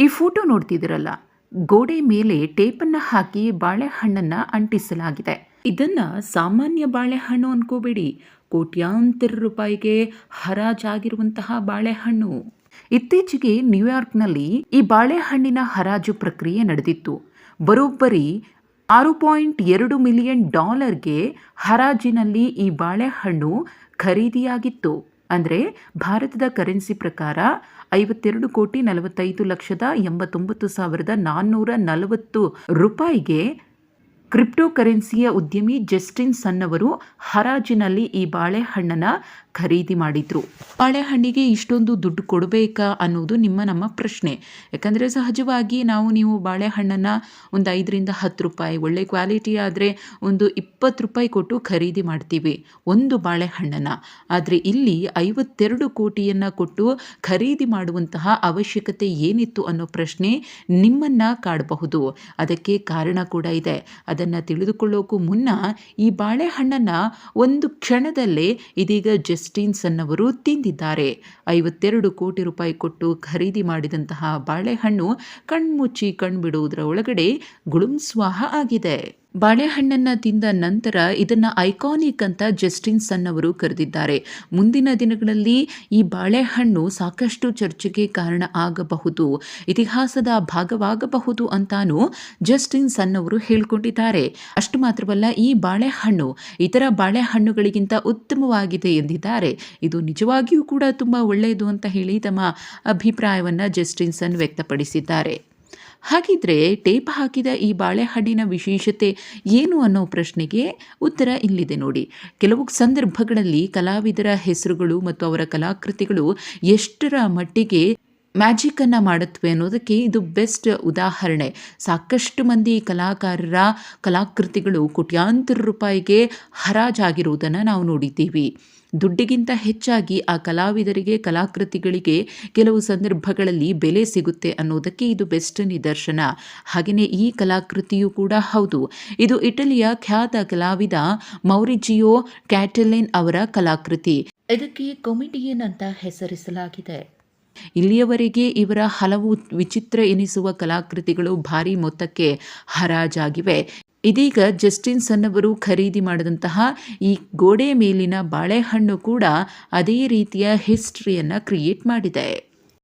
ಈ ಫೋಟೋ ನೋಡ್ತಿದ್ದೀರಲ್ಲ? ಗೋಡೆ ಮೇಲೆ ಟೇಪನ್ನು ಹಾಕಿ ಬಾಳೆಹಣ್ಣನ್ನು ಅಂಟಿಸಲಾಗಿದೆ. ಇದನ್ನ ಸಾಮಾನ್ಯ ಬಾಳೆಹಣ್ಣು ಅನ್ಕೋಬೇಡಿ. ಕೋಟ್ಯಾಂತರ ರೂಪಾಯಿಗೆ ಹರಾಜಾಗಿರುವಂತಹ ಬಾಳೆಹಣ್ಣು. ಇತ್ತೀಚೆಗೆ ನ್ಯೂಯಾರ್ಕ್ನಲ್ಲಿ ಈ ಬಾಳೆಹಣ್ಣಿನ ಹರಾಜು ಪ್ರಕ್ರಿಯೆ ನಡೆದಿತ್ತು. ಬರೋಬ್ಬರಿ ಆರು ಪಾಯಿಂಟ್ ಎರಡು ಮಿಲಿಯನ್ ಡಾಲರ್ಗೆ ಹರಾಜಿನಲ್ಲಿ ಈ ಬಾಳೆಹಣ್ಣು ಖರೀದಿಯಾಗಿತ್ತು. ಅಂದರೆ ಭಾರತದ ಕರೆನ್ಸಿ ಪ್ರಕಾರ ಐವತ್ತೆರಡು ಕೋಟಿ ನಲವತ್ತೈದು ಲಕ್ಷದ ಎಂಬತ್ತೊಂಬತ್ತು ಸಾವಿರದ ನಾನ್ನೂರ ನಲವತ್ತು ರೂಪಾಯಿಗೆ ಕ್ರಿಪ್ಟೋ ಕರೆನ್ಸಿಯ ಉದ್ಯಮಿ ಜಸ್ಟಿನ್ ಸನ್ ಅವರು ಹರಾಜಿನಲ್ಲಿ ಈ ಬಾಳೆಹಣ್ಣನ್ನು ಖರೀದಿ ಮಾಡಿದ್ರು. ಬಾಳೆಹಣ್ಣಿಗೆ ಇಷ್ಟೊಂದು ದುಡ್ಡು ಕೊಡಬೇಕಾ ಅನ್ನೋದು ನಿಮ್ಮ ನಮ್ಮ ಪ್ರಶ್ನೆ. ಯಾಕಂದರೆ ಸಹಜವಾಗಿ ನಾವು ನೀವು ಬಾಳೆಹಣ್ಣನ್ನು ಒಂದು ಐದರಿಂದ ಹತ್ತು ರೂಪಾಯಿ, ಒಳ್ಳೆ ಕ್ವಾಲಿಟಿ ಆದರೆ ಒಂದು ಇಪ್ಪತ್ತು ರೂಪಾಯಿ ಕೊಟ್ಟು ಖರೀದಿ ಮಾಡ್ತೀವಿ, ಒಂದು ಬಾಳೆಹಣ್ಣನ್ನು ಆದರೆ ಇಲ್ಲಿ ಐವತ್ತೆರಡು ಕೋಟಿಯನ್ನು ಕೊಟ್ಟು ಖರೀದಿ ಮಾಡುವಂತಹ ಅವಶ್ಯಕತೆ ಏನಿತ್ತು ಅನ್ನೋ ಪ್ರಶ್ನೆ ನಿಮ್ಮನ್ನು ಕಾಡಬಹುದು. ಅದಕ್ಕೆ ಕಾರಣ ಕೂಡ ಇದೆ. ಅದನ್ನು ತಿಳಿದುಕೊಳ್ಳೋಕ್ಕೂ ಮುನ್ನ ಈ ಬಾಳೆಹಣ್ಣನ್ನು ಒಂದು ಕ್ಷಣದಲ್ಲೇ ಇದೀಗ ಜಸ್ಟಿನ್ಸನ್ ಅವರು ತಿಂದಿದ್ದಾರೆ. ಐವತ್ತೆರಡು ಕೋಟಿ ರೂಪಾಯಿ ಕೊಟ್ಟು ಖರೀದಿ ಮಾಡಿದಂತಹ ಬಾಳೆಹಣ್ಣು ಕಣ್ಮುಚ್ಚಿ ಕಣ್ಬಿಡುವುದರ ಒಳಗಡೆ ಗುಳುಂಸ್ವಾಹ ಆಗಿದೆ. ಬಾಳೆಹಣ್ಣನ್ನು ತಿಂದ ನಂತರ ಇದನ್ನು ಐಕಾನಿಕ್ ಅಂತ ಜಸ್ಟಿನ್ ಸನ್ ಅವರು ಕರೆದಿದ್ದಾರೆ. ಮುಂದಿನ ದಿನಗಳಲ್ಲಿ ಈ ಬಾಳೆಹಣ್ಣು ಸಾಕಷ್ಟು ಚರ್ಚೆಗೆ ಕಾರಣ ಆಗಬಹುದು, ಇತಿಹಾಸದ ಭಾಗವಾಗಬಹುದು ಅಂತಾನೂ ಜಸ್ಟಿನ್ ಸನ್ ಅವರು ಹೇಳಿಕೊಂಡಿದ್ದಾರೆ. ಅಷ್ಟು ಮಾತ್ರವಲ್ಲ, ಈ ಬಾಳೆಹಣ್ಣು ಇತರ ಬಾಳೆಹಣ್ಣುಗಳಿಗಿಂತ ಉತ್ತಮವಾಗಿದೆ ಎಂದಿದ್ದಾರೆ. ಇದು ನಿಜವಾಗಿಯೂ ಕೂಡ ತುಂಬ ಒಳ್ಳೆಯದು ಅಂತ ಹೇಳಿ ತಮ್ಮ ಅಭಿಪ್ರಾಯವನ್ನು ಜಸ್ಟಿನ್ ಸನ್ ವ್ಯಕ್ತಪಡಿಸಿದ್ದಾರೆ. ಹಾಗಿದ್ರೆ ಟೇಪ್ ಹಾಕಿದ ಈ ಬಾಳೆಹಣ್ಣಿನ ವಿಶೇಷತೆ ಏನು ಅನ್ನೋ ಪ್ರಶ್ನೆಗೆ ಉತ್ತರ ಇಲ್ಲಿದೆ ನೋಡಿ. ಕೆಲವು ಸಂದರ್ಭಗಳಲ್ಲಿ ಕಲಾವಿದರ ಹೆಸರುಗಳು ಮತ್ತು ಅವರ ಕಲಾಕೃತಿಗಳು ಎಷ್ಟರ ಮಟ್ಟಿಗೆ ಮ್ಯಾಜಿಕನ್ನು ಮಾಡುತ್ತವೆ ಅನ್ನೋದಕ್ಕೆ ಇದು ಬೆಸ್ಟ್ ಉದಾಹರಣೆ. ಸಾಕಷ್ಟು ಮಂದಿ ಕಲಾಕಾರರ ಕಲಾಕೃತಿಗಳು ಕೋಟ್ಯಾಂತರ ರೂಪಾಯಿಗೆ ಹರಾಜಾಗಿರುವುದನ್ನು ನಾವು ನೋಡಿದ್ದೀವಿ. ದುಡ್ಡಿಗಿಂತ ಹೆಚ್ಚಾಗಿ ಆ ಕಲಾವಿದರಿಗೆ, ಕಲಾಕೃತಿಗಳಿಗೆ ಕೆಲವು ಸಂದರ್ಭಗಳಲ್ಲಿ ಬೆಲೆ ಸಿಗುತ್ತೆ ಅನ್ನೋದಕ್ಕೆ ಇದು ಬೆಸ್ಟ್ ನಿದರ್ಶನ. ಹಾಗೆಯೇ ಈ ಕಲಾಕೃತಿಯು ಕೂಡ ಹೌದು. ಇದು ಇಟಲಿಯ ಖ್ಯಾತ ಕಲಾವಿದ ಮೌರಿಜಿಯೋ ಕ್ಯಾಟಲಿನ್ ಅವರ ಕಲಾಕೃತಿ. ಇದಕ್ಕೆ ಕೊಮಿಡಿಯನ್ ಅಂತ ಹೆಸರಿಸಲಾಗಿದೆ. ಇಲ್ಲಿಯವರೆಗೆ ಇವರ ಹಲವು ವಿಚಿತ್ರ ಎನಿಸುವ ಕಲಾಕೃತಿಗಳು ಭಾರಿ ಮೊತ್ತಕ್ಕೆ ಹರಾಜಾಗಿವೆ. ಇದೀಗ ಜಸ್ಟಿನ್ ಸನ್ ಅವರು ಖರೀದಿ ಮಾಡಿದಂತಹ ಈ ಗೋಡೆ ಮೇಲಿನ ಬಾಳೆಹಣ್ಣು ಕೂಡ ಅದೇ ರೀತಿಯ ಹಿಸ್ಟ್ರಿಯನ್ನು ಕ್ರಿಯೇಟ್ ಮಾಡಿದೆ.